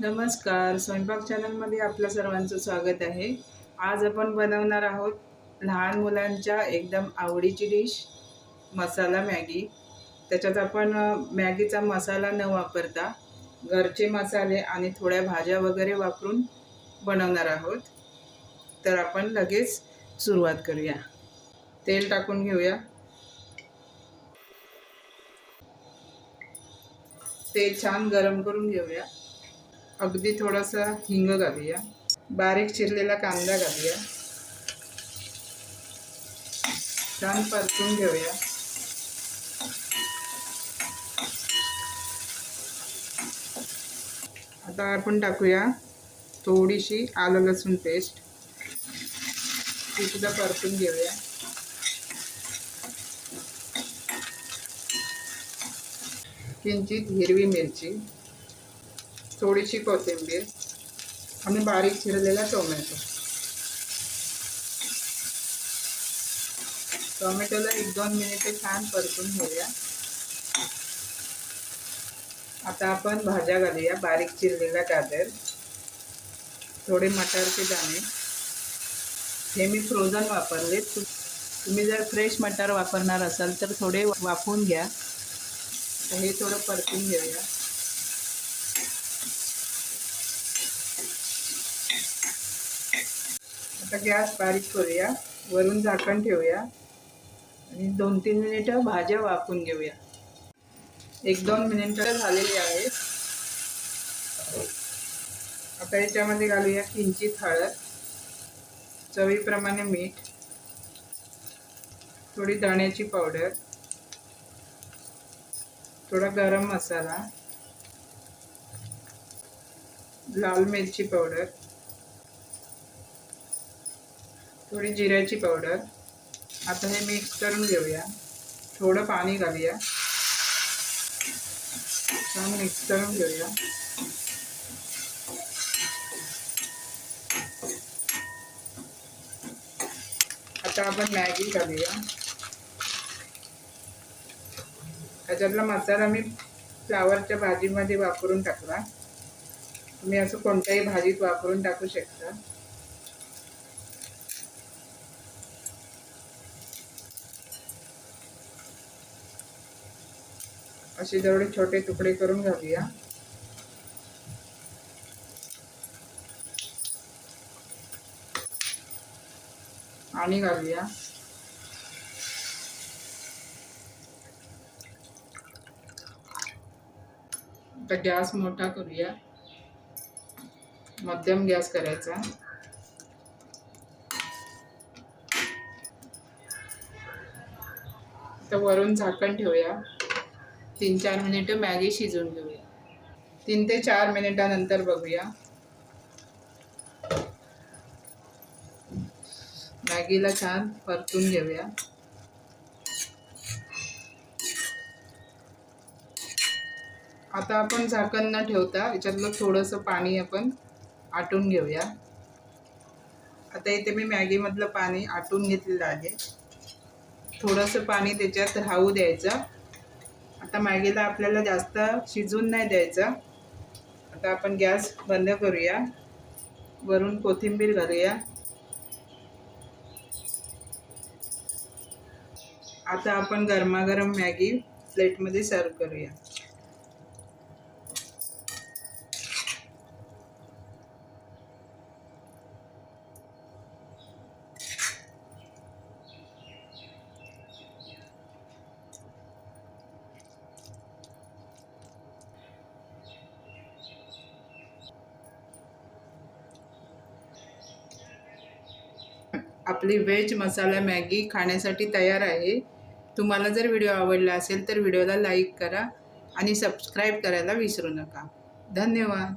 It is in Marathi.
नमस्कार. स्वयंपाक चॅनलमध्ये आपलं सर्वांचं स्वागत आहे. आज आपण बनवणार आहोत लहान मुलांच्या एकदम आवडीची डिश मसाला मॅगी. त्याच्यात आपण मॅगीचा मसाला न वापरता घरचे मसाले आणि थोड्या भाज्या वगैरे वापरून बनवणार आहोत. तर आपण लगेच सुरुवात करूया. तेल टाकून घेऊया. तेल छान गरम करून घेऊया. अगदी थोडासा हिंग घालूया. बारीक चिरलेला कांदा घालूया. छान परतून घेऊया. आता आपण टाकूया थोडीशी आलं लसूण पेस्ट. ती सुद्धा परतून घेऊया. किंचित हिरवी मिरची. थोडीशी कोथिंबीर आणि बारीक चिरलेला टोमॅटो. टोमॅटोला एक दोन मिनिटे छान परतून घेऊया. आता आपण भाज्या घालूया बारीक चिरलेला गाजर. थोडे मटारचे दाणे. हे मी फ्रोझन वापरले. तुम्ही जर फ्रेश मटार वापरणार असाल तर थोडे वाफवून घ्या. तर हे थोडं परतून घेऊया. आता गॅस बारीक करूया. वरून झाकण ठेवूया. आणि दोन तीन मिनिटं भाज्या वाकून घेऊया. एक दोन मिनिटं झालेली आहेत. आता याच्यामध्ये घालूया किंचित हळद. चवीप्रमाणे मीठ. थोडी दाण्याची पावडर. थोडा गरम मसाला. लाल मिरची पावडर. थोडी जिऱ्याची पावडर आता हे मिक्स करून घेऊया. थोडं पाणी घालूया. छान मिक्स करून घेऊया. आता आपण मॅगी घालूया. त्याच्यातला मसाला मी फ्लावरच्या भाजीमध्ये वापरून टाकला तुम्ही असं कोणत्याही भाजीत वापरून टाकू शकता. असे जेवढे छोटे तुकडे करून घालूया. आणि घालूया. आता गॅस मोठा करूया. मध्यम गॅस करायचा. तर वरून झाकण ठेवूया. तीन चार मिनिटं मॅगी शिजवून घेऊया. तीन ते चार मिनिटानंतर बघूया. मॅगीला छान परतून घेऊया. आता आपण झाकण न ठेवता याच्यातलं थोडंसं पाणी आपण आटून घेऊया. आता इथे मी मॅगीमधलं पाणी आटून घेतलेलं आहे. थोडंसं पाणी त्याच्यात राहू द्यायचं. आता मॅगीला आपल्याला जास्त शिजून नाही द्यायचं. आता आपण गॅस बंद करूया. वरून कोथिंबीर घालूया. आता आपण गरमागरम मॅगी प्लेटमध्ये सर्व करूया. आपली व्हेज मसाला मॅगी खाण्यासाठी तयार आहे. तुम्हाला जर व्हिडिओ आवडला असेल तर व्हिडिओला लाईक करा आणि सबस्क्राईब करायला विसरू नका. धन्यवाद.